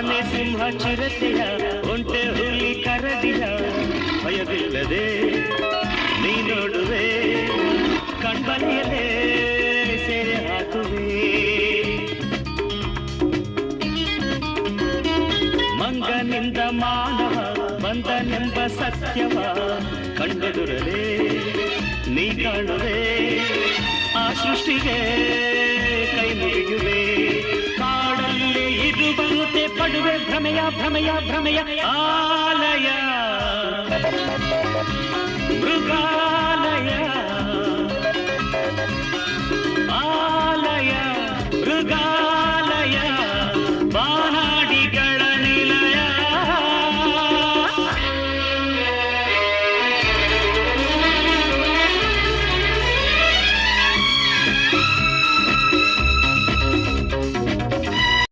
ಚಿರತೆಯ, ಒಂಟೆ ಹುಲಿ ಕರದಿಯ ಭಯವಿಲ್ಲದೆ ನೀ ನೋಡುವೆ ಕಣ್ಬಲಿಯಲೇ ಸೇರೆ ಹಾಕುವೆ. ಮಂಗನಿಂದ ಮಾನವ, ಬಂದನೆಂಬ ಸತ್ಯವ ಕಂಡದುರಲೇ ನೀ ಕಾಣುವೆ. ಆ ಸೃಷ್ಟಿಗೆ भ्रमया भ्रमया भ्रमया आलय। मृगालय। आलय मृगा